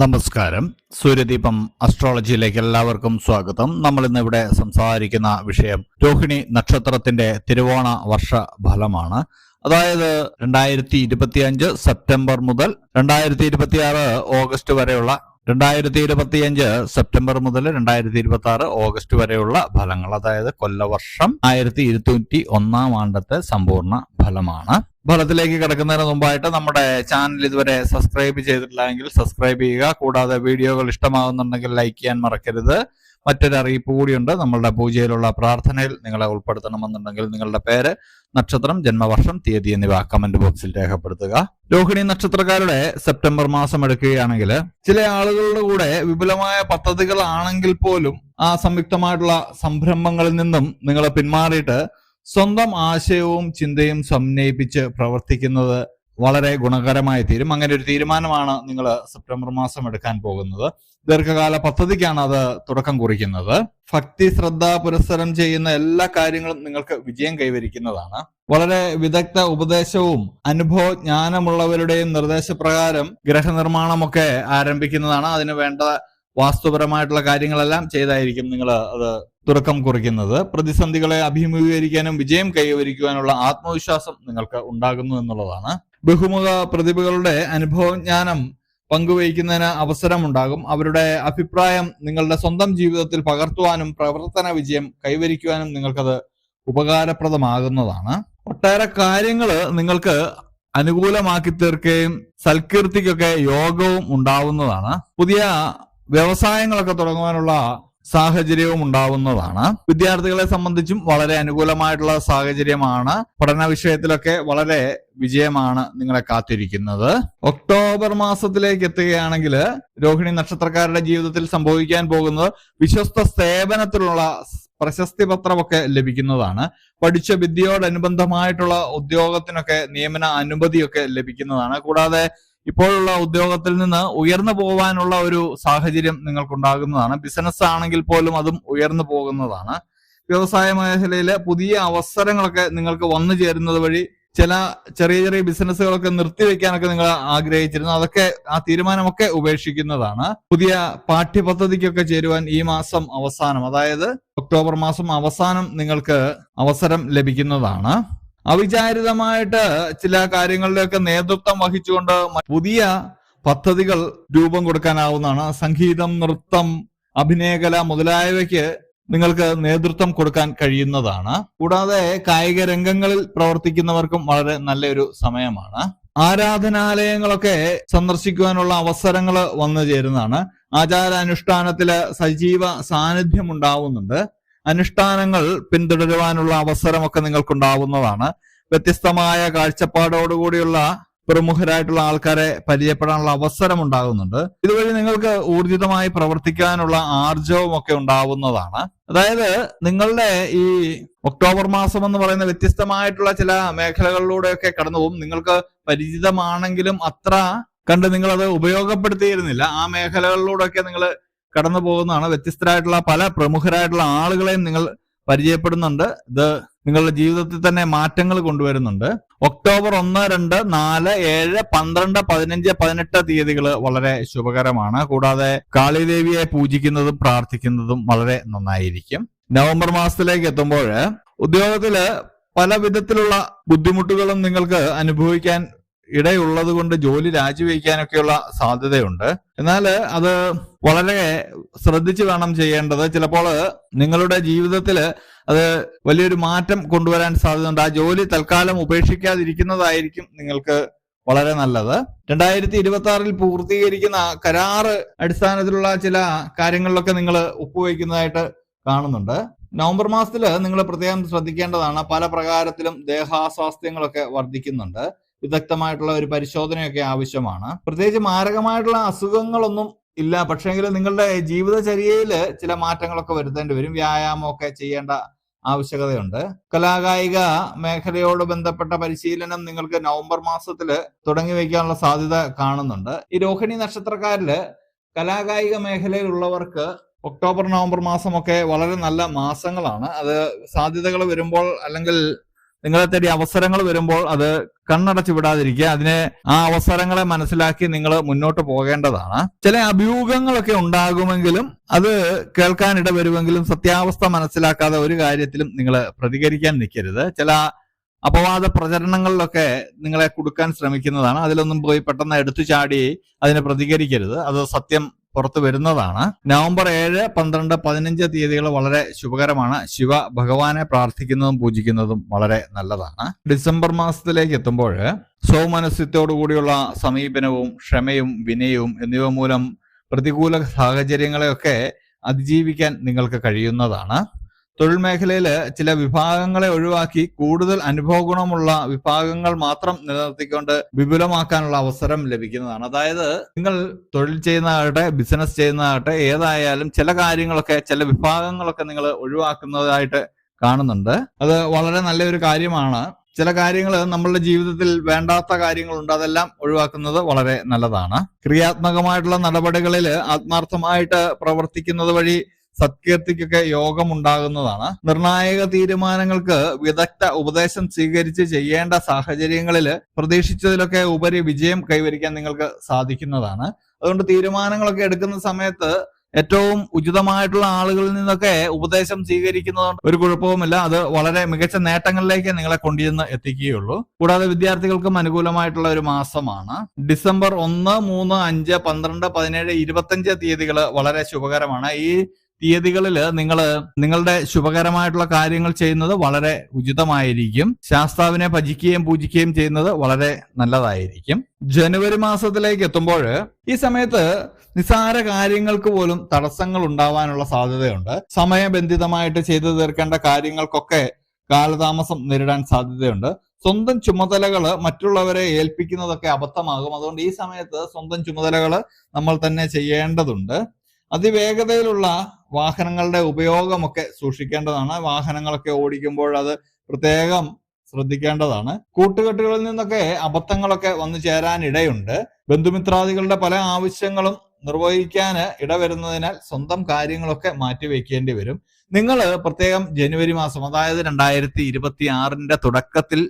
നമസ്കാരം. സൂര്യദീപം അസ്ട്രോളജിയിലേക്ക് എല്ലാവർക്കും സ്വാഗതം. നമ്മൾ ഇന്ന് ഇവിടെ സംസാരിക്കുന്ന വിഷയം രോഹിണി നക്ഷത്രത്തിന്റെ തിരുവോണ വർഷ ഫലമാണ്. അതായത് രണ്ടായിരത്തി ഇരുപത്തി അഞ്ച് സെപ്റ്റംബർ മുതൽ രണ്ടായിരത്തി ഇരുപത്തി ആറ് ഓഗസ്റ്റ് വരെയുള്ള രണ്ടായിരത്തി ഇരുപത്തിയഞ്ച് സെപ്റ്റംബർ മുതൽ രണ്ടായിരത്തി ഇരുപത്തി ആറ് ഓഗസ്റ്റ് വരെയുള്ള ഫലങ്ങൾ അതായത് കൊല്ലവർഷം ആയിരത്തി ഇരുന്നൂറ്റി ഒന്നാം ആണ്ടത്തെ സമ്പൂർണ ഫലമാണ്. ഫലത്തിലേക്ക് കിടക്കുന്നതിന് മുമ്പായിട്ട് നമ്മുടെ ചാനൽ ഇതുവരെ സബ്സ്ക്രൈബ് ചെയ്തിട്ടില്ലെങ്കിൽ സബ്സ്ക്രൈബ് ചെയ്യുക. കൂടാതെ വീഡിയോകൾ ഇഷ്ടമാകുന്നുണ്ടെങ്കിൽ ലൈക്ക് ചെയ്യാൻ മറക്കരുത്. മറ്റൊരു അറിയിപ്പ് കൂടിയുണ്ട്. നമ്മളുടെ പൂജയിലുള്ള പ്രാർത്ഥനയിൽ നിങ്ങളെ ഉൾപ്പെടുത്തണമെന്നുണ്ടെങ്കിൽ നിങ്ങളുടെ പേര് നക്ഷത്രം ജന്മവർഷം തീയതി എന്നിവ കമന്റ് ബോക്സിൽ രേഖപ്പെടുത്തുക. രോഹിണി നക്ഷത്രക്കാരുടെ സെപ്റ്റംബർ മാസം എടുക്കുകയാണെങ്കിൽ ചില ആളുകളുടെ കൂടെ വിപുലമായ പദ്ധതികളാണെങ്കിൽ പോലും ആ സംയുക്തമായിട്ടുള്ള സംരംഭങ്ങളിൽ നിന്നും നിങ്ങൾ പിന്മാറിയിട്ട് സ്വന്തം ആശയവും ചിന്തയും സമന്വയിപ്പിച്ച് പ്രവർത്തിക്കുന്നത് വളരെ ഗുണകരമായി തീരും. അങ്ങനെ ഒരു തീരുമാനമാണ് നിങ്ങൾ സെപ്റ്റംബർ മാസം എടുക്കാൻ പോകുന്നത്. ദീർഘകാല പദ്ധതിക്കാണ് അത് തുടക്കം കുറിക്കുന്നത്. ഭക്തി ശ്രദ്ധ പുരസ്സരം ചെയ്യുന്ന എല്ലാ കാര്യങ്ങളും നിങ്ങൾക്ക് വിജയം കൈവരിക്കുന്നതാണ്. വളരെ വിദഗ്ധ ഉപദേശവും അനുഭവ ജ്ഞാനമുള്ളവരുടെയും നിർദ്ദേശപ്രകാരം ഗ്രഹനിർമ്മാണമൊക്കെ ആരംഭിക്കുന്നതാണ്. അതിന് വേണ്ട വാസ്തുപരമായിട്ടുള്ള കാര്യങ്ങളെല്ലാം ചെയ്തായിരിക്കും നിങ്ങൾ അത് തുടക്കം കുറിക്കുന്നത്. പ്രതിസന്ധികളെ അഭിമുഖീകരിക്കാനും വിജയം കൈവരിക്കുവാനുള്ള ആത്മവിശ്വാസം നിങ്ങൾക്ക് ഉണ്ടാകുന്നു എന്നുള്ളതാണ്. ബഹുമുഖ പ്രതിഭകളുടെ അനുഭവജ്ഞാനം പങ്കുവയ്ക്കുന്നതിന് അവസരമുണ്ടാകും. അവരുടെ അഭിപ്രായം നിങ്ങളുടെ സ്വന്തം ജീവിതത്തിൽ പകർത്തുവാനും പ്രവർത്തന വിജയം കൈവരിക്കുവാനും നിങ്ങൾക്കത് ഉപകാരപ്രദമാകുന്നതാണ്. ഒട്ടേറെ കാര്യങ്ങൾ നിങ്ങൾക്ക് അനുകൂലമാക്കി തീർക്കുകയും സൽകീർത്തിക്കൊക്കെ യോഗവും ഉണ്ടാവുന്നതാണ്. പുതിയ വ്യവസായങ്ങളൊക്കെ തുടങ്ങുവാനുള്ള സാഹചര്യവും ഉണ്ടാവുന്നതാണ്. വിദ്യാർത്ഥികളെ സംബന്ധിച്ചും വളരെ അനുകൂലമായിട്ടുള്ള സാഹചര്യമാണ്. പഠന വിഷയത്തിലൊക്കെ വളരെ വിജയമാണ് നിങ്ങളെ കാത്തിരിക്കുന്നത്. ഒക്ടോബർ മാസത്തിലേക്ക് എത്തുകയാണെങ്കിൽ രോഹിണി നക്ഷത്രക്കാരുടെ ജീവിതത്തിൽ സംഭവിക്കാൻ പോകുന്നത് വിശ്വസ്ത സേവനത്തിലുള്ള പ്രശസ്തി പത്രമൊക്കെ ലഭിക്കുന്നതാണ്. പഠിച്ച വിദ്യയോടനുബന്ധമായിട്ടുള്ള ഉദ്യോഗത്തിനൊക്കെ നിയമന അനുമതിയൊക്കെ ലഭിക്കുന്നതാണ്. കൂടാതെ ഇപ്പോഴുള്ള ഉദ്യോഗത്തിൽ നിന്ന് ഉയർന്നു പോകാനുള്ള ഒരു സാഹചര്യം നിങ്ങൾക്കുണ്ടാകുന്നതാണ്. ബിസിനസ് ആണെങ്കിൽ പോലും അതും ഉയർന്നു പോകുന്നതാണ്. വ്യവസായ മേഖലയിൽ പുതിയ അവസരങ്ങളൊക്കെ നിങ്ങൾക്ക് വന്നു ചേരുന്നത് വഴി ചില ചെറിയ ചെറിയ ബിസിനസ്സുകളൊക്കെ നിർത്തിവെക്കാനൊക്കെ നിങ്ങൾ ആഗ്രഹിച്ചിരുന്നു. അതൊക്കെ ആ തീരുമാനമൊക്കെ ഉപേക്ഷിക്കുന്നതാണ്. പുതിയ പാഠ്യപദ്ധതിക്കൊക്കെ ചേരുവാൻ ഈ മാസം അവസാനം അതായത് ഒക്ടോബർ മാസം അവസാനം നിങ്ങൾക്ക് അവസരം ലഭിക്കുന്നതാണ്. അവിചാരിതമായിട്ട് ചില കാര്യങ്ങളിലൊക്കെ നേതൃത്വം വഹിച്ചുകൊണ്ട് പുതിയ പദ്ധതികൾ രൂപം കൊടുക്കാനാവുന്നതാണ്. സംഗീതം നൃത്തം അഭിനയകല മുതലായവയ്ക്ക് നിങ്ങൾക്ക് നേതൃത്വം കൊടുക്കാൻ കഴിയുന്നതാണ്. കൂടാതെ കായിക രംഗങ്ങളിൽ പ്രവർത്തിക്കുന്നവർക്കും വളരെ നല്ലൊരു സമയമാണ്. ആരാധനാലയങ്ങളൊക്കെ സന്ദർശിക്കുവാനുള്ള അവസരങ്ങൾ വന്നു ചേരുന്നതാണ്. ആചാരാനുഷ്ഠാനത്തിൽ സജീവ സാന്നിധ്യം ഉണ്ടാവുന്നുണ്ട്. അനുഷ്ഠാനങ്ങൾ പിന്തുടരുവാനുള്ള അവസരമൊക്കെ നിങ്ങൾക്കുണ്ടാവുന്നതാണ്. വ്യത്യസ്തമായ കാഴ്ചപ്പാടോടുകൂടിയുള്ള പ്രമുഖരായിട്ടുള്ള ആൾക്കാരെ പരിചയപ്പെടാനുള്ള അവസരം ഉണ്ടാകുന്നുണ്ട് ഇതുവഴി നിങ്ങൾക്ക് ഊർജിതമായി പ്രവർത്തിക്കാനുള്ള ആർജവും ഒക്കെ ഉണ്ടാവുന്നതാണ്. അതായത് നിങ്ങളുടെ ഈ ഒക്ടോബർ മാസം എന്ന് പറയുന്ന വ്യത്യസ്തമായിട്ടുള്ള ചില മേഖലകളിലൂടെയൊക്കെ കടന്നു പോകും. നിങ്ങൾക്ക് പരിചിതമാണെങ്കിലും അത്ര കണ്ട് നിങ്ങൾ അത് ഉപയോഗപ്പെടുത്തിയിരുന്നില്ല. ആ മേഖലകളിലൂടെയൊക്കെ നിങ്ങൾ കടന്നു പോകുന്നതാണ് വ്യത്യസ്തരായിട്ടുള്ള പല പ്രമുഖരായിട്ടുള്ള ആളുകളെയും നിങ്ങൾ പരിചയപ്പെടുന്നുണ്ട്. ഇത് നിങ്ങളുടെ ജീവിതത്തിൽ തന്നെ മാറ്റങ്ങൾ കൊണ്ടുവരുന്നുണ്ട്. ഒക്ടോബർ ഒന്ന് രണ്ട് നാല് ഏഴ് പന്ത്രണ്ട് പതിനഞ്ച് പതിനെട്ട് തീയതികൾ വളരെ ശുഭകരമാണ്. കൂടാതെ കാളിദേവിയെ പൂജിക്കുന്നതും പ്രാർത്ഥിക്കുന്നതും വളരെ നന്നായിരിക്കും. നവംബർ മാസത്തിലേക്ക് എത്തുമ്പോൾ ഉദ്യോഗത്തിൽ പല വിധത്തിലുള്ള ബുദ്ധിമുട്ടുകളും നിങ്ങൾക്ക് അനുഭവിക്കാൻ ഇടയുള്ളത് കൊണ്ട് ജോലി രാജിവെക്കാനൊക്കെയുള്ള സാധ്യതയുണ്ട്. എന്നാൽ അത് വളരെ ശ്രദ്ധിച്ചു വേണം ചെയ്യേണ്ടത്. ചിലപ്പോൾ നിങ്ങളുടെ ജീവിതത്തിൽ അത് വലിയൊരു മാറ്റം കൊണ്ടുവരാൻ സാധ്യതയുണ്ട്. ആ ജോലി തൽക്കാലം ഉപേക്ഷിക്കാതിരിക്കുന്നതായിരിക്കും നിങ്ങൾക്ക് വളരെ നല്ലത്. രണ്ടായിരത്തി ഇരുപത്തി ആറിൽ പൂർത്തീകരിക്കുന്ന കരാറ് അടിസ്ഥാനത്തിലുള്ള ചില കാര്യങ്ങളിലൊക്കെ നിങ്ങൾ ഒപ്പുവയ്ക്കുന്നതായിട്ട് കാണുന്നുണ്ട്. നവംബർ മാസത്തിൽ നിങ്ങൾ പ്രത്യേകം ശ്രദ്ധിക്കേണ്ടതാണ്. പല പ്രകാരത്തിലും ദേഹാസ്വാസ്ഥ്യങ്ങളൊക്കെ വർദ്ധിക്കുന്നുണ്ട്. വിദഗ്ധമായിട്ടുള്ള ഒരു പരിശോധനയൊക്കെ ആവശ്യമാണ്. പ്രത്യേകിച്ച് മാരകമായിട്ടുള്ള അസുഖങ്ങളൊന്നും ഇല്ല. പക്ഷേങ്കിൽ നിങ്ങളുടെ ജീവിതചര്യയിൽ ചില മാറ്റങ്ങളൊക്കെ വരുത്തേണ്ടി വരും. വ്യായാമമൊക്കെ ചെയ്യേണ്ട ആവശ്യകതയുണ്ട്. കലാകായിക മേഖലയോട് ബന്ധപ്പെട്ട പരിശീലനം നിങ്ങൾക്ക് നവംബർ മാസത്തിൽ തുടങ്ങി വയ്ക്കാനുള്ള സാധ്യത കാണുന്നുണ്ട്. ഈ രോഹിണി നക്ഷത്രക്കാരിൽ കലാകായിക മേഖലയിലുള്ളവർക്ക് ഒക്ടോബർ നവംബർ മാസമൊക്കെ വളരെ നല്ല മാസങ്ങളാണ്. അത് സാധ്യതകൾ വരുമ്പോൾ അല്ലെങ്കിൽ നിങ്ങളെ തേടി അവസരങ്ങൾ വരുമ്പോൾ അത് കണ്ണടച്ചു വിടാതിരിക്കുക അതിനെ ആ അവസരങ്ങളെ മനസ്സിലാക്കി നിങ്ങൾ മുന്നോട്ട് പോകേണ്ടതാണ്. ചില അഭ്യൂഹങ്ങളൊക്കെ ഉണ്ടാകുമെങ്കിലും അത് കേൾക്കാനിട വരുമെങ്കിലും സത്യാവസ്ഥ മനസ്സിലാക്കാതെ ഒരു കാര്യത്തിലും നിങ്ങൾ പ്രതികരിക്കാൻ നിൽക്കരുത്. ചില അപവാദ പ്രചരണങ്ങളിലൊക്കെ നിങ്ങളെ കൊടുക്കാൻ ശ്രമിക്കുന്നതാണ്. അതിലൊന്നും പോയി പെട്ടെന്ന് എടുത്തു ചാടി അതിനെ പ്രതികരിക്കരുത്. അത് സത്യം പുറത്തു വരുന്നതാണ്. നവംബർ ഏഴ് പന്ത്രണ്ട് പതിനഞ്ച് തീയതികൾ വളരെ ശുഭകരമാണ്. ശിവ ഭഗവാനെ പ്രാർത്ഥിക്കുന്നതും പൂജിക്കുന്നതും വളരെ നല്ലതാണ്. ഡിസംബർ മാസത്തിലേക്ക് എത്തുമ്പോൾ കൂടിയുള്ള സമീപനവും ക്ഷമയും വിനയവും എന്നിവ മൂലം പ്രതികൂല സാഹചര്യങ്ങളെയൊക്കെ അതിജീവിക്കാൻ നിങ്ങൾക്ക് കഴിയുന്നതാണ്. തൊഴിൽ മേഖലയിൽ ചില വിഭാഗങ്ങളെ ഒഴിവാക്കി കൂടുതൽ അനുഭവ ഗുണമുള്ള വിഭാഗങ്ങൾ മാത്രം നിലനിർത്തിക്കൊണ്ട് വിപുലമാക്കാനുള്ള അവസരം ലഭിക്കുന്നതാണ്. അതായത് നിങ്ങൾ തൊഴിൽ ചെയ്യുന്നതാകട്ടെ ബിസിനസ് ചെയ്യുന്നതാകട്ടെ ഏതായാലും ചില കാര്യങ്ങളൊക്കെ ചില വിഭാഗങ്ങളൊക്കെ നിങ്ങൾ ഒഴിവാക്കുന്നതായിട്ട് കാണുന്നുണ്ട്. അത് വളരെ നല്ലൊരു കാര്യമാണ്. ചില കാര്യങ്ങൾ നമ്മളുടെ ജീവിതത്തിൽ വേണ്ടാത്ത കാര്യങ്ങളുണ്ട് അതെല്ലാം ഒഴിവാക്കുന്നത് വളരെ നല്ലതാണ്. ക്രിയാത്മകമായിട്ടുള്ള നടപടികളിൽ ആത്മാർത്ഥമായിട്ട് പ്രവർത്തിക്കുന്നത് വഴി സത്കീർത്തിക്കൊക്കെ യോഗം ഉണ്ടാകുന്നതാണ് നിർണായക തീരുമാനങ്ങൾക്ക് വിദഗ്ധ ഉപദേശം സ്വീകരിച്ച് ചെയ്യേണ്ട സാഹചര്യങ്ങളിൽ പ്രതീക്ഷിച്ചതിലൊക്കെ ഉപരി വിജയം കൈവരിക്കാൻ നിങ്ങൾക്ക് സാധിക്കുന്നതാണ്. അതുകൊണ്ട് തീരുമാനങ്ങളൊക്കെ എടുക്കുന്ന സമയത്ത് ഏറ്റവും ഉചിതമായിട്ടുള്ള ആളുകളിൽ നിന്നൊക്കെ ഉപദേശം സ്വീകരിക്കുന്നതുകൊണ്ട് ഒരു കുഴപ്പവുമില്ല. അത് വളരെ മികച്ച നേട്ടങ്ങളിലേക്ക് നിങ്ങളെ കൊണ്ടുചെന്ന് എത്തിക്കുകയുള്ളൂ. കൂടാതെ വിദ്യാർത്ഥികൾക്കും അനുകൂലമായിട്ടുള്ള ഒരു മാസമാണ്. ഡിസംബർ ഒന്ന് മൂന്ന് അഞ്ച് പന്ത്രണ്ട് പതിനേഴ് ഇരുപത്തഞ്ച് തീയതികൾ വളരെ ശുഭകരമാണ്. ഈ തീയതികളിൽ നിങ്ങൾ നിങ്ങളുടെ ശുഭകരമായിട്ടുള്ള കാര്യങ്ങൾ ചെയ്യുന്നത് വളരെ ഉചിതമായിരിക്കും. ശാസ്താവിനെ ഭജിക്കുകയും പൂജിക്കുകയും ചെയ്യുന്നത് വളരെ നല്ലതായിരിക്കും. ജനുവരി മാസത്തിലേക്ക് എത്തുമ്പോൾ ഈ സമയത്ത് നിസാര കാര്യങ്ങൾക്ക് പോലും തടസ്സങ്ങൾ ഉണ്ടാവാനുള്ള സാധ്യതയുണ്ട്. സമയബന്ധിതമായിട്ട് ചെയ്തു തീർക്കേണ്ട കാര്യങ്ങൾക്കൊക്കെ കാലതാമസം നേരിടാൻ സാധ്യതയുണ്ട്. സ്വന്തം ചുമതലകൾ മറ്റുള്ളവരെ ഏൽപ്പിക്കുന്നതൊക്കെ അബദ്ധമാകും. അതുകൊണ്ട് ഈ സമയത്ത് സ്വന്തം ചുമതലകൾ നമ്മൾ തന്നെ ചെയ്യേണ്ടതുണ്ട്. അതിവേഗതയിലുള്ള വാഹനങ്ങളുടെ ഉപയോഗമൊക്കെ സൂക്ഷിക്കേണ്ടതാണ്. വാഹനങ്ങളൊക്കെ ഓടിക്കുമ്പോൾ അത് പ്രത്യേകം ശ്രദ്ധിക്കേണ്ടതാണ്. കൂട്ടുകെട്ടുകളിൽ നിന്നൊക്കെ അബദ്ധങ്ങളൊക്കെ വന്നു ചേരാൻ ഇടയുണ്ട് ബന്ധുമിത്രാദികളുടെ പല ആവശ്യങ്ങളും നിർവഹിക്കാൻ ഇടവരുന്നതിനാൽ സ്വന്തം കാര്യങ്ങളൊക്കെ മാറ്റിവെക്കേണ്ടി വരും. നിങ്ങൾ പ്രത്യേകം ജനുവരി മാസം അതായത് രണ്ടായിരത്തി ഇരുപത്തി ആറിന്റെ തുടക്കത്തിൽ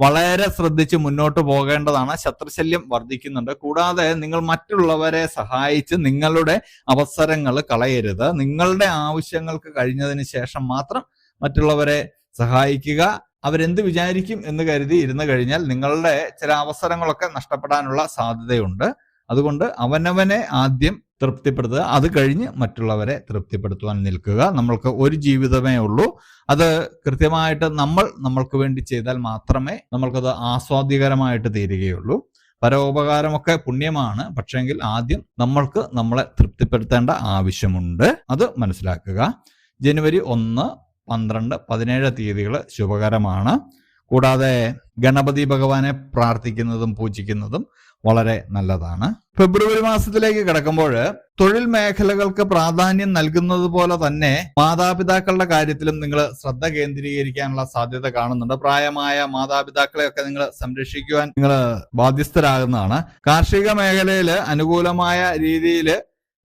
വളരെ ശ്രദ്ധിച്ച് മുന്നോട്ട് പോകേണ്ടതാണ്. ശത്രുശല്യം വർദ്ധിക്കുന്നുണ്ട്. കൂടാതെ നിങ്ങൾ മറ്റുള്ളവരെ സഹായിച്ച് നിങ്ങളുടെ അവസരങ്ങൾ കളയരുത്. നിങ്ങളുടെ ആവശ്യങ്ങൾക്ക് കഴിഞ്ഞതിന് ശേഷം മാത്രം മറ്റുള്ളവരെ സഹായിക്കുക. അവരെന്ത് വിചാരിക്കും എന്ന് കരുതി ഇരുന്നു കഴിഞ്ഞാൽ നിങ്ങളുടെ ചില അവസരങ്ങളൊക്കെ നഷ്ടപ്പെടാനുള്ള സാധ്യതയുണ്ട്. അതുകൊണ്ട് അവനവനെ ആദ്യം തൃപ്തിപ്പെടുത്തുക. അത് കഴിഞ്ഞ് മറ്റുള്ളവരെ തൃപ്തിപ്പെടുത്തുവാൻ നിൽക്കുക. നമ്മൾക്ക് ഒരു ജീവിതമേ ഉള്ളൂ. അത് കൃത്യമായിട്ട് നമ്മൾ നമ്മൾക്ക് വേണ്ടി ചെയ്താൽ മാത്രമേ നമ്മൾക്കത് ആസ്വാദ്യകരമായിട്ട് തീരുകയുള്ളൂ. പരോപകാരമൊക്കെ പുണ്യമാണ്. പക്ഷേങ്കിൽ ആദ്യം നമ്മൾക്ക് നമ്മളെ തൃപ്തിപ്പെടുത്തേണ്ട ആവശ്യമുണ്ട്. അത് മനസ്സിലാക്കുക. ജനുവരി ഒന്ന് പന്ത്രണ്ട് പതിനേഴ് തീയതികൾ ശുഭകരമാണ്. കൂടാതെ ഗണപതി ഭഗവാനെ പ്രാർത്ഥിക്കുന്നതും പൂജിക്കുന്നതും വളരെ നല്ലതാണ്. ഫെബ്രുവരി മാസത്തിലേക്ക് കിടക്കുമ്പോൾ തൊഴിൽ മേഖലകൾക്ക് പ്രാധാന്യം നൽകുന്നത് പോലെ തന്നെ മാതാപിതാക്കളുടെ കാര്യത്തിലും നിങ്ങൾ ശ്രദ്ധ കേന്ദ്രീകരിക്കാനുള്ള സാധ്യത കാണുന്നുണ്ട്. പ്രായമായ മാതാപിതാക്കളെയൊക്കെ നിങ്ങൾ സംരക്ഷിക്കുവാൻ നിങ്ങൾ ബാധ്യസ്ഥരാകുന്നതാണ്. കാർഷിക മേഖലയിൽ അനുകൂലമായ രീതിയിൽ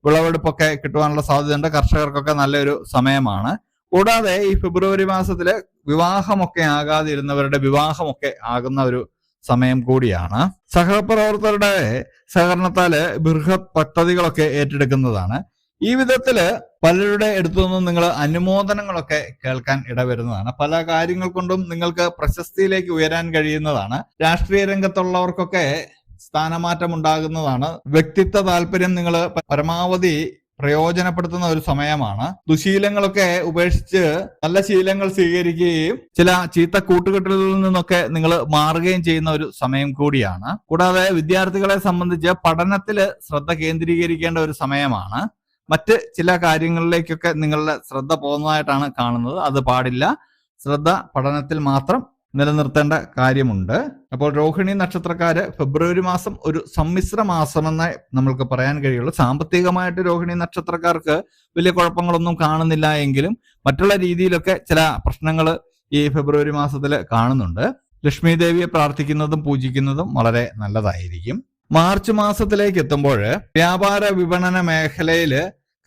വിളവെടുപ്പൊക്കെ കിട്ടുവാനുള്ള സാധ്യതയുണ്ട്. കർഷകർക്കൊക്കെ നല്ലൊരു സമയമാണ്. കൂടാതെ ഈ ഫെബ്രുവരി മാസത്തിൽ വിവാഹമൊക്കെ ആകാതിരുന്നവരുടെ വിവാഹമൊക്കെ ആകുന്ന ഒരു സമയം കൂടിയാണ്. സഹപ്രവർത്തകരുടെ സഹകരണത്താൽ ബൃഹത് പദ്ധതികളൊക്കെ ഏറ്റെടുക്കുന്നതാണ്. ഈ വിധത്തിൽ പലരുടെ അടുത്തു നിന്നും നിങ്ങൾ അനുമോദനങ്ങളൊക്കെ കേൾക്കാൻ ഇടവരുന്നതാണ്. പല കാര്യങ്ങൾ കൊണ്ടും നിങ്ങൾക്ക് പ്രശസ്തിയിലേക്ക് ഉയരാൻ കഴിയുന്നതാണ്. രാഷ്ട്രീയ രംഗത്തുള്ളവർക്കൊക്കെ സ്ഥാനമാറ്റം ഉണ്ടാകുന്നതാണ് വ്യക്തിത്വ താല്പര്യം നിങ്ങൾ പരമാവധി പ്രയോജനപ്പെടുത്തുന്ന ഒരു സമയമാണ്. ദുശീലങ്ങളൊക്കെ ഉപേക്ഷിച്ച് നല്ല ശീലങ്ങൾ സ്വീകരിക്കുകയും ചില ചീത്ത കൂട്ടുകെട്ടുകളിൽ നിന്നൊക്കെ നിങ്ങൾ മാറുകയും ചെയ്യുന്ന ഒരു സമയം കൂടിയാണ്. കൂടാതെ വിദ്യാർത്ഥികളെ സംബന്ധിച്ച് പഠനത്തിൽ ശ്രദ്ധ കേന്ദ്രീകരിക്കേണ്ട ഒരു സമയമാണ്. മറ്റ് ചില കാര്യങ്ങളിലേക്കൊക്കെ നിങ്ങളുടെ ശ്രദ്ധ പോകുന്നതായിട്ടാണ് കാണുന്നത്. അത് പാടില്ല. ശ്രദ്ധ പഠനത്തിൽ മാത്രം നിലനിർത്തേണ്ട കാര്യമുണ്ട്. അപ്പോൾ രോഹിണി നക്ഷത്രക്കാര് ഫെബ്രുവരി മാസം ഒരു സമ്മിശ്ര മാസമെന്ന് നമ്മൾക്ക് പറയാൻ കഴിയുള്ളൂ. സാമ്പത്തികമായിട്ട് രോഹിണി നക്ഷത്രക്കാർക്ക് വലിയ കുഴപ്പങ്ങളൊന്നും കാണുന്നില്ല എങ്കിലും മറ്റുള്ള രീതിയിലൊക്കെ ചില പ്രശ്നങ്ങൾ ഈ ഫെബ്രുവരി മാസത്തിൽ കാണുന്നുണ്ട്. ലക്ഷ്മി ദേവിയെ പ്രാർത്ഥിക്കുന്നതും പൂജിക്കുന്നതും വളരെ നല്ലതായിരിക്കും. മാർച്ച് മാസത്തിലേക്ക് എത്തുമ്പോൾ വ്യാപാര വിപണന മേഖലയിൽ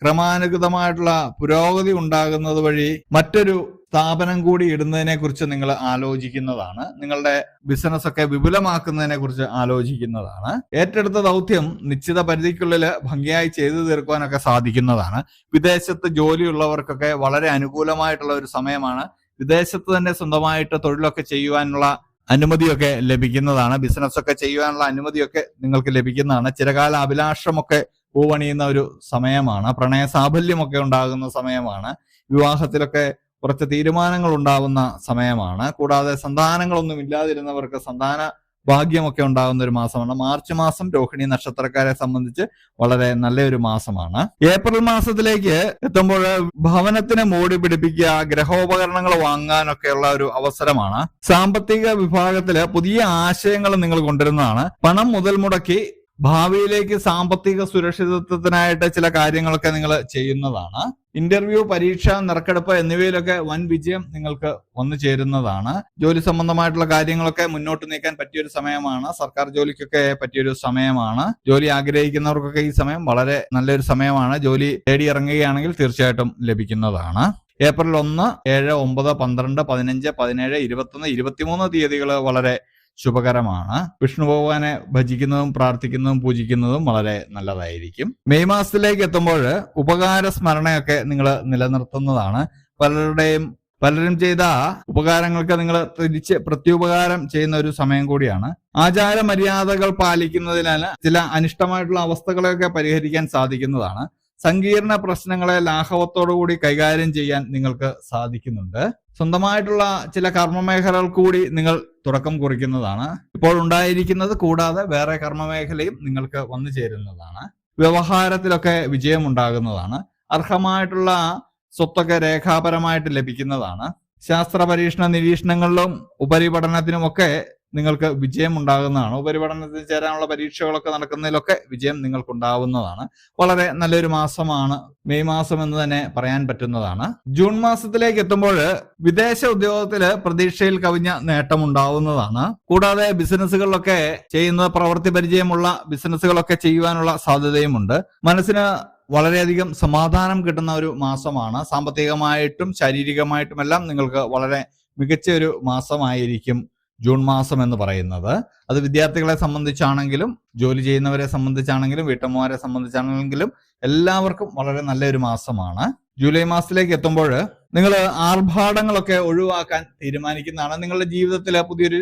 ക്രമാനുഗതമായിട്ടുള്ള പുരോഗതി ഉണ്ടാകുന്നത് വഴി മറ്റൊരു സ്ഥാപനം കൂടി ഇടുന്നതിനെ കുറിച്ച് നിങ്ങൾ ആലോചിക്കുന്നതാണ്. നിങ്ങളുടെ ബിസിനസ് ഒക്കെ വിപുലമാക്കുന്നതിനെ കുറിച്ച് ആലോചിക്കുന്നതാണ്. ഏറ്റെടുത്ത ദൗത്യം നിശ്ചിത പരിധിക്കുള്ളിൽ ഭംഗിയായി ചെയ്തു തീർക്കുവാനൊക്കെ സാധിക്കുന്നതാണ്. വിദേശത്ത് ജോലിയുള്ളവർക്കൊക്കെ വളരെ അനുകൂലമായിട്ടുള്ള ഒരു സമയമാണ്. വിദേശത്ത് തന്നെ സ്വന്തമായിട്ട് തൊഴിലൊക്കെ ചെയ്യുവാനുള്ള അനുമതിയൊക്കെ ലഭിക്കുന്നതാണ്. ബിസിനസ് ഒക്കെ ചെയ്യുവാനുള്ള അനുമതിയൊക്കെ നിങ്ങൾക്ക് ലഭിക്കുന്നതാണ്. ചിരകാല അഭിലാഷമൊക്കെ പൂവണിയുന്ന ഒരു സമയമാണ്. പ്രണയ സാഫല്യമൊക്കെ ഉണ്ടാകുന്ന സമയമാണ്. വിവാഹത്തിലൊക്കെ കുറച്ച് തീരുമാനങ്ങൾ ഉണ്ടാവുന്ന സമയമാണ്. കൂടാതെ സന്താനങ്ങളൊന്നും ഇല്ലാതിരുന്നവർക്ക് സന്താന ഭാഗ്യമൊക്കെ ഉണ്ടാകുന്ന ഒരു മാസമാണ്. മാർച്ച് മാസം രോഹിണി നക്ഷത്രക്കാരെ സംബന്ധിച്ച് വളരെ നല്ലൊരു മാസമാണ്. ഏപ്രിൽ മാസത്തിലേക്ക് എത്തുമ്പോൾ ഭവനത്തിന് മൂടി പിടിപ്പിക്കുക ഗ്രഹോപകരണങ്ങൾ വാങ്ങാനൊക്കെയുള്ള ഒരു അവസരമാണ്. സാമ്പത്തിക വിഭാഗത്തിൽ പുതിയ ആശയങ്ങൾ നിങ്ങൾ കൊണ്ടുവരുന്നതാണ്. പണം മുതൽ മുടക്കി ഭാവിയിലേക്ക് സാമ്പത്തിക സുരക്ഷിതത്വത്തിനായിട്ട് ചില കാര്യങ്ങളൊക്കെ നിങ്ങൾ ചെയ്യുന്നതാണ്. ഇന്റർവ്യൂ പരീക്ഷ നറുക്കെടുപ്പ് എന്നിവയിലൊക്കെ വൻ വിജയം നിങ്ങൾക്ക് വന്നു ചേരുന്നതാണ്. ജോലി സംബന്ധമായിട്ടുള്ള കാര്യങ്ങളൊക്കെ മുന്നോട്ട് നീക്കാൻ പറ്റിയൊരു സമയമാണ്. സർക്കാർ ജോലിക്കൊക്കെ പറ്റിയൊരു സമയമാണ്. ജോലി ആഗ്രഹിക്കുന്നവർക്കൊക്കെ ഈ സമയം വളരെ നല്ലൊരു സമയമാണ്. ജോലി തേടി ഇറങ്ങുകയാണെങ്കിൽ തീർച്ചയായിട്ടും ലഭിക്കുന്നതാണ്. ഏപ്രിൽ ഒന്ന് ഏഴ് ഒമ്പത് പന്ത്രണ്ട് പതിനഞ്ച് പതിനേഴ് ഇരുപത്തൊന്ന് ഇരുപത്തിമൂന്ന് തീയതികൾ വളരെ ശുഭകരമാണ്. വിഷ്ണു ഭഗവാനെ ഭജിക്കുന്നതും പ്രാർത്ഥിക്കുന്നതും പൂജിക്കുന്നതും വളരെ നല്ലതായിരിക്കും. മെയ് മാസത്തിലേക്ക് എത്തുമ്പോൾ ഉപകാര സ്മരണയൊക്കെ നിങ്ങൾ നിലനിർത്തുന്നതാണ്. പലരുടെയും പലരും ചെയ്ത ഉപകാരങ്ങൾക്ക് നിങ്ങൾ തിരിച്ച് പ്രത്യുപകാരം ചെയ്യുന്ന ഒരു സമയം കൂടിയാണ്. ആചാര മര്യാദകൾ പാലിക്കുന്നതിനാൽ ചില അനിഷ്ടമായിട്ടുള്ള അവസ്ഥകളെയൊക്കെ പരിഹരിക്കാൻ സാധിക്കുന്നതാണ്. സങ്കീർണ പ്രശ്നങ്ങളെ ലാഘവത്തോടു കൂടി കൈകാര്യം ചെയ്യാൻ നിങ്ങൾക്ക് സാധിക്കുന്നുണ്ട്. സ്വന്തമായിട്ടുള്ള ചില കർമ്മമേഖലകൾ കൂടി നിങ്ങൾ തുടക്കം കുറിക്കുന്നതാണ്. ഇപ്പോൾ ഉണ്ടായിരിക്കുന്നത് കൂടാതെ വേറെ കർമ്മമേഖലയും നിങ്ങൾക്ക് വന്നു ചേരുന്നതാണ്. വ്യവഹാരത്തിലൊക്കെ വിജയമുണ്ടാകുന്നതാണ്. അർഹമായിട്ടുള്ള സ്വത്തൊക്കെ രേഖാപരമായിട്ട് ലഭിക്കുന്നതാണ്. ശാസ്ത്ര പരീക്ഷണ നിരീക്ഷണങ്ങളിലും ഉപരിപഠനത്തിനുമൊക്കെ നിങ്ങൾക്ക് വിജയം ഉണ്ടാകുന്നതാണ് ഉപരിപഠനത്തിൽ ചേരാനുള്ള പരീക്ഷകളൊക്കെ നടക്കുന്നതിലൊക്കെ വിജയം നിങ്ങൾക്ക് ഉണ്ടാവുന്നതാണ് വളരെ നല്ലൊരു മാസമാണ്. മെയ് മാസം എന്ന് തന്നെ പറയാൻ പറ്റുന്നതാണ്. ജൂൺ മാസത്തിലേക്ക് എത്തുമ്പോൾ വിദേശ ഉദ്യോഗത്തിൽ പ്രതീക്ഷയിൽ കവിഞ്ഞ നേട്ടം ഉണ്ടാവുന്നതാണ് കൂടാതെ ബിസിനസ്സുകളിലൊക്കെ ചെയ്യുന്ന പ്രവൃത്തി പരിചയമുള്ള ബിസിനസ്സുകളൊക്കെ ചെയ്യുവാനുള്ള സാധ്യതയുമുണ്ട്. മനസ്സിന് വളരെയധികം സമാധാനം കിട്ടുന്ന ഒരു മാസമാണ്. സാമ്പത്തികമായിട്ടും ശാരീരികമായിട്ടും എല്ലാം നിങ്ങൾക്ക് വളരെ മികച്ച ഒരു മാസമായിരിക്കും. ജൂൺ മാസം എന്ന് പറയുന്നത്. അത് വിദ്യാർത്ഥികളെ സംബന്ധിച്ചാണെങ്കിലും ജോലി ചെയ്യുന്നവരെ സംബന്ധിച്ചാണെങ്കിലും വീട്ടമ്മമാരെ സംബന്ധിച്ചാണെങ്കിലും എല്ലാവർക്കും വളരെ നല്ലൊരു മാസമാണ്. ജൂലൈ മാസത്തിലേക്ക് എത്തുമ്പോൾ നിങ്ങൾ ആർഭാടങ്ങളൊക്കെ ഒഴിവാക്കാൻ തീരുമാനിക്കുന്നതാണ്. നിങ്ങളുടെ ജീവിതത്തിൽ പുതിയൊരു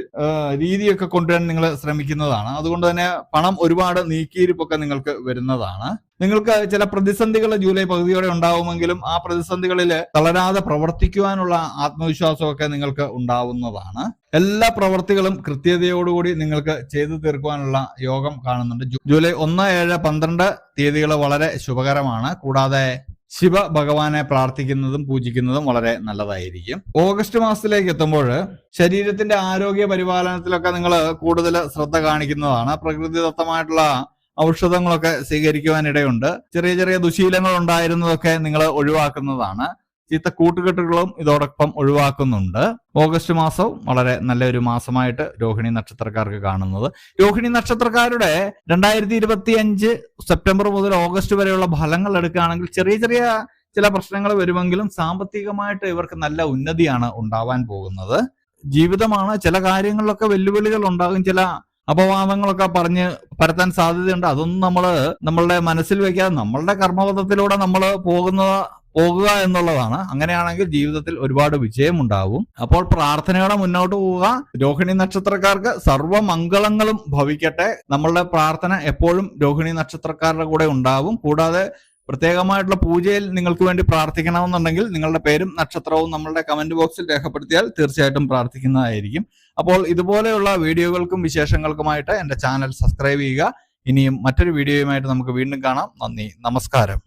രീതിയൊക്കെ കൊണ്ടുവരാൻ നിങ്ങൾ ശ്രമിക്കുന്നതാണ്. അതുകൊണ്ട് തന്നെ പണം ഒരുപാട് നീക്കിയിരിപ്പൊക്കെ നിങ്ങൾക്ക് വരുന്നതാണ്. നിങ്ങൾക്ക് ചില പ്രതിസന്ധികൾ ജൂലൈ പകുതിയോടെ ഉണ്ടാവുമെങ്കിലും ആ പ്രതിസന്ധികളിൽ തളരാതെ പ്രവർത്തിക്കുവാനുള്ള ആത്മവിശ്വാസമൊക്കെ നിങ്ങൾക്ക് ഉണ്ടാവുന്നതാണ്. എല്ലാ പ്രവർത്തികളും കൃത്യതയോടുകൂടി നിങ്ങൾക്ക് ചെയ്തു തീർക്കുവാനുള്ള യോഗം കാണുന്നുണ്ട്. ജൂലൈ ഒന്ന് ഏഴ് പന്ത്രണ്ട് തീയതികൾ വളരെ ശുഭകരമാണ്. കൂടാതെ ശിവ ഭഗവാനെ പ്രാർത്ഥിക്കുന്നതും പൂജിക്കുന്നതും വളരെ നല്ലതായിരിക്കും. ഓഗസ്റ്റ് മാസത്തിലേക്ക് എത്തുമ്പോൾ ശരീരത്തിന്റെ ആരോഗ്യ പരിപാലനത്തിലൊക്കെ നിങ്ങൾ കൂടുതൽ ശ്രദ്ധ കാണിക്കുന്നതാണ്. പ്രകൃതിദത്തമായിട്ടുള്ള ഔഷധങ്ങളൊക്കെ സ്വീകരിക്കുവാനിടയുണ്ട്. ചെറിയ ചെറിയ ദുശീലങ്ങൾ ഉണ്ടായിരുന്നതൊക്കെ നിങ്ങൾ ഒഴിവാക്കുന്നതാണ്. ചീത്ത കൂട്ടുകെട്ടുകളും ഇതോടൊപ്പം ഒഴിവാക്കുന്നുണ്ട്. ഓഗസ്റ്റ് മാസവും വളരെ നല്ലൊരു മാസമായിട്ട് രോഹിണി നക്ഷത്രക്കാർക്ക് കാണുന്നത്. രോഹിണി നക്ഷത്രക്കാരുടെ രണ്ടായിരത്തി ഇരുപത്തി അഞ്ച് സെപ്റ്റംബർ മുതൽ ഓഗസ്റ്റ് വരെയുള്ള ഫലങ്ങൾ എടുക്കുകയാണെങ്കിൽ ചെറിയ ചെറിയ ചില പ്രശ്നങ്ങൾ വരുമെങ്കിലും സാമ്പത്തികമായിട്ട് ഇവർക്ക് നല്ല ഉന്നതിയാണ് ഉണ്ടാവാൻ പോകുന്നത്. ജീവിതമാണ് ചില കാര്യങ്ങളിലൊക്കെ വെല്ലുവിളികൾ ഉണ്ടാകും. ചില അപവാദങ്ങളൊക്കെ പറഞ്ഞ് പരത്താൻ സാധ്യതയുണ്ട്. അതൊന്നും നമ്മൾ നമ്മളുടെ മനസ്സിൽ വെക്കാതെ നമ്മളുടെ കർമ്മപഥത്തിലൂടെ നമ്മൾ പോകുന്ന പോകുക എന്നുള്ളതാണ്. അങ്ങനെയാണെങ്കിൽ ജീവിതത്തിൽ ഒരുപാട് വിജയമുണ്ടാവും. അപ്പോൾ പ്രാർത്ഥനയോടെ മുന്നോട്ട് പോവുക. രോഹിണി നക്ഷത്രക്കാർക്ക് സർവമംഗളങ്ങളും ഭവിക്കട്ടെ. നമ്മളുടെ പ്രാർത്ഥന എപ്പോഴും രോഹിണി നക്ഷത്രക്കാരുടെ കൂടെ ഉണ്ടാവും. കൂടാതെ പ്രത്യേകമായിട്ടുള്ള പൂജയിൽ നിങ്ങൾക്ക് വേണ്ടി പ്രാർത്ഥിക്കണമെന്നുണ്ടെങ്കിൽ നിങ്ങളുടെ പേരും നക്ഷത്രവും നമ്മളുടെ കമന്റ് ബോക്സിൽ രേഖപ്പെടുത്തിയാൽ തീർച്ചയായിട്ടും പ്രാർത്ഥിക്കുന്നതായിരിക്കും. അപ്പോൾ ഇതുപോലെയുള്ള വീഡിയോകൾക്കും വിശേഷങ്ങൾക്കുമായിട്ട് എന്റെ ചാനൽ സബ്സ്ക്രൈബ് ചെയ്യുക. ഇനിയും മറ്റൊരു വീഡിയോയുമായിട്ട് നമുക്ക് വീണ്ടും കാണാം. നന്ദി. നമസ്കാരം.